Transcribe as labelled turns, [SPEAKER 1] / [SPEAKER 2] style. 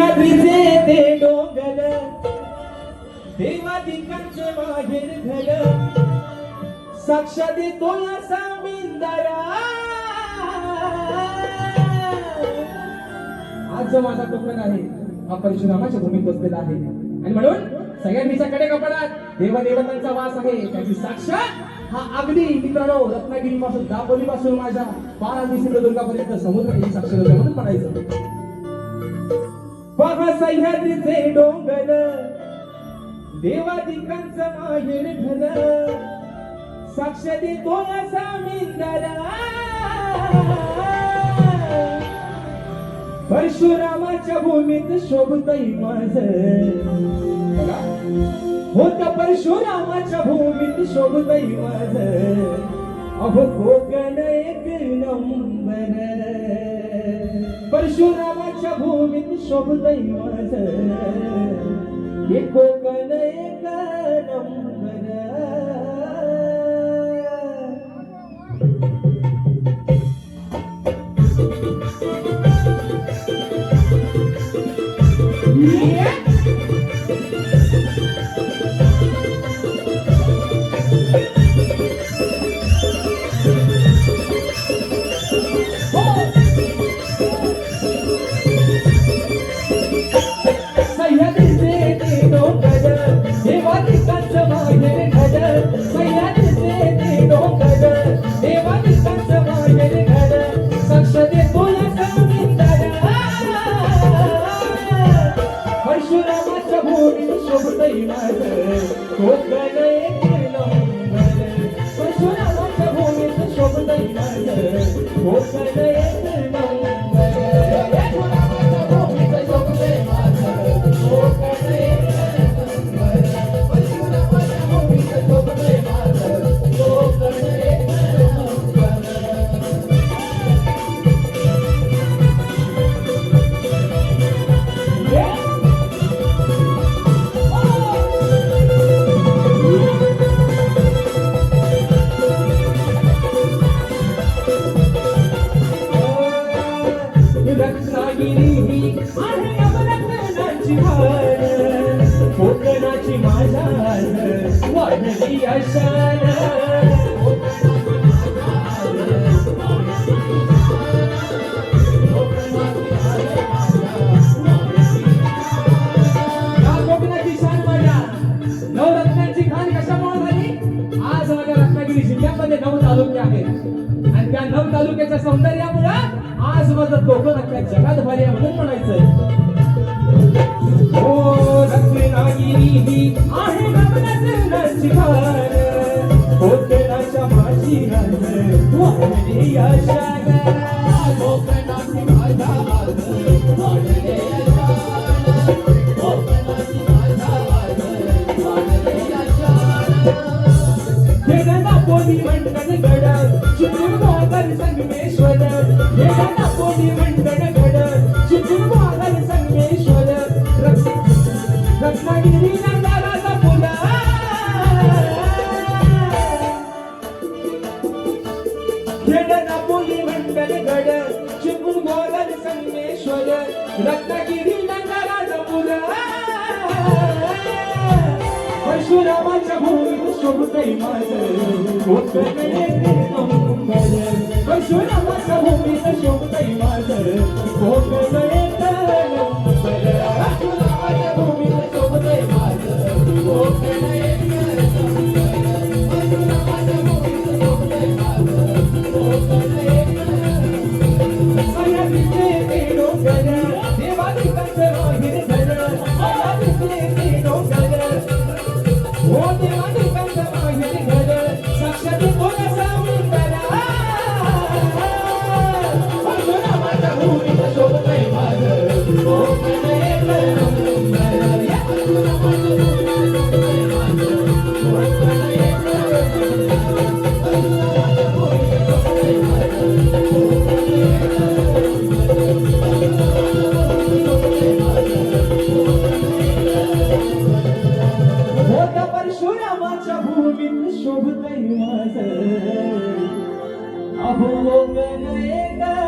[SPEAKER 1] सह्याद्रीचे ते डोंगर देवादिकांचे माहेर घर. साक्षात येतो असा मिंदारा आज जो माझा कोकण आहे हा परशुरामाच्या भूमीत बसलेला आहे. आणि म्हणून सह्याद्रीच्या कडे कपडात देवदेवतांचा वास आहे त्याची साक्षात हा अगदी मित्रांनो रत्नागिरी पासून दापोली पासून माझ्या बारा सिंधुदुर्गापर्यंत समुद्र ही साक्षर होते म्हणून म्हणायचं पहा सह्याद्रीचे डोंगर. देवादिकांचं माहेर घर. साक्ष देतो असा मिंदरा परशुरामाच्या भूमीत शोभतही माझ होत परशुरामाच्या भूमीत शोभतही माझ अहो कोकण एक नंबर. परशुरामाच्या भूमीत शोभतही माझ हे कोकण एक नंबर शोभतही नऊ तालुके आहेत. आणि त्या नऊ तालुक्याच्या सौंदर्यामुळं आज माझं कोकण अख्ख्या जगात भारी वाढली आशान कोकणाची खेड पोटी मंडल गड चितूर गोलन संगमेश्वर रत्नागिरी नंदाराचा फुला परशुरामाच्या भूमी शोभतही माझं कोकण एक नंबर. परशुरामाच्या भूमीत शोभतही माझं Konkan shobhne yase apolo mere ka